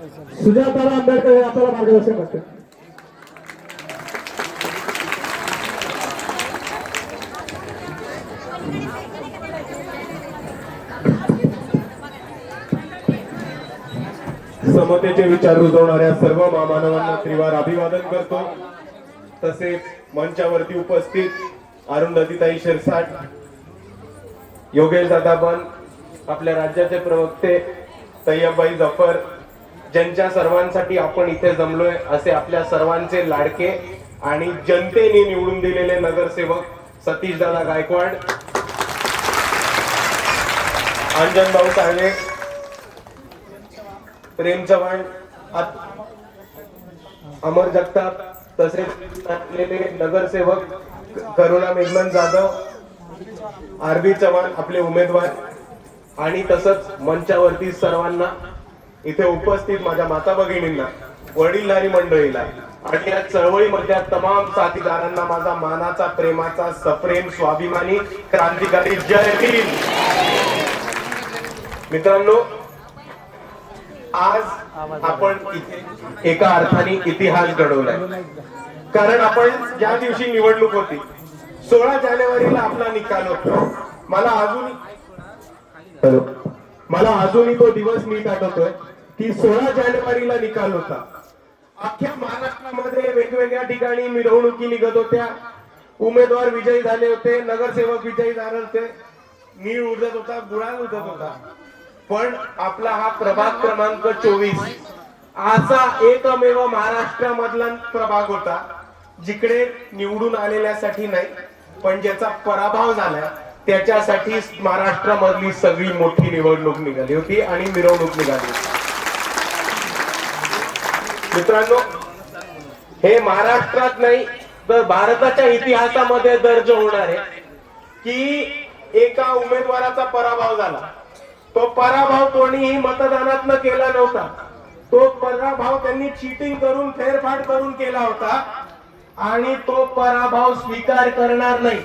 सुजाताराम आंबेडकर हे आपल्याला मार्गदर्शन करते समतेचे विचार रुजवणाऱ्या सर्व महामानवांना त्रिवार अभिवादन करतो. तसेच मंचावरती उपस्थित अरुंधतीताई शिरसाट योगेश दादाबन आपल्या राज्याचे प्रवक्ते तय्यबबाई जफर ज्यांच्या सर्वांसाठी आपण इथे जमलोय असे आपल्या सर्वांचे लाडके आणि जनतेने निवडून दिलेले नगरसेवक सतीश दादा गायकवाड. अंजन भाऊ साळवे. प्रेम चव्हाण. अमर जगताप. तसेच नगरसेवक करुणा मेघमन जाधव. आरबी चव्हाण आपले उमेदवार. आणि तसंच मंचावरती सर्वांना इथे उपस्थित माझ्या माता भगिनींना वडीलधारी मंडळीला आणि या चळवळीमधल्या तमाम साथीदारांना माझा मानाचा प्रेमाचा सप्रेम स्वाभिमानी क्रांतिकारी जय भीम. मित्रांनो आज आपण एका अर्थाने इतिहास घडवलाय. कारण आपण ज्या दिवशी निवडणूक होती सोळा जानेवारीला आपला निकाल होता. मला अजून हॅलो. मला अजूनही तो दिवस नीट आठवतोय की सोळा जानेवारीला निकाल होता. अख्ख्या महाराष्ट्रामध्ये वेगवेगळ्या ठिकाणी मिरवणुकी निघत होत्या. उमेदवार विजयी झाले होते नगरसेवक विजयी झाले होते. नीळ उडत होता गुळाल उडत होता. पण आपला हा प्रभाग क्रमांक चोवीस असा एकमेव महाराष्ट्रामधला प्रभाग होता जिकडे निवडून आलेल्यासाठी नाही पण ज्याचा पराभव झाला त्याच्यासाठी महाराष्ट्रामधली सगळी मोठी निवडणूक निघाली होती आणि मिरवणूक निघाली मित्रांनो हे महाराष्ट्रात नाही तर भारताच्या इतिहासामध्ये दर्ज होणार आहे की एका उमेदवाराचा पराभव झाला. तो पराभव कोणीही मतदानात केला नव्हता. तो पराभव त्यांनी चिटिंग करून फेरफार करून केला होता आणि तो पराभव स्वीकार करणार नाही.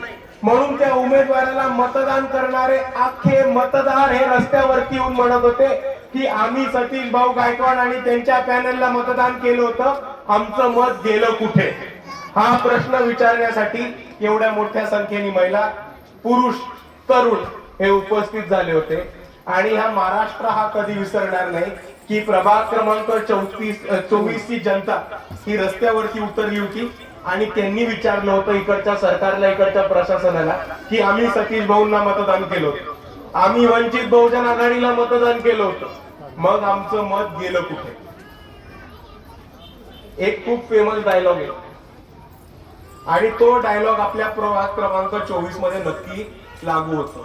म्हणून त्या उमेदवाराला मतदान करणारे आखे मतदार हे रस्त्यावरती येऊन म्हणत होते की आम्ही सतीश भाऊ गायकवाड आणि त्यांच्या पॅनलला मतदान केलं होतं. आमचं मत गेलं कुठे? हा प्रश्न विचारण्यासाठी एवढ्या मोठ्या संख्येने महिला पुरुष तरुण हे उपस्थित झाले होते. आणि हा महाराष्ट्र हा कधी विसरणार नाही की प्रभाग क्रमांक चौतीस चोवीस ची जनता ही रस्त्यावरती उतरली होती. आणि त्यांनी विचारलं होतं इकडच्या सरकारला इकडच्या प्रशासनाला की आम्ही सतीश भाऊंना मतदान केलं होतं. आम्ही वंचित बहुजन आघाडीला मतदान केलं होतं. मग आमचं मत गेलं कुठे? एक खूप फेमस डायलॉग आहे. आणि तो डायलॉग आपल्या प्रभाग क्रमांक चोवीसमध्ये नक्की लागू होतो.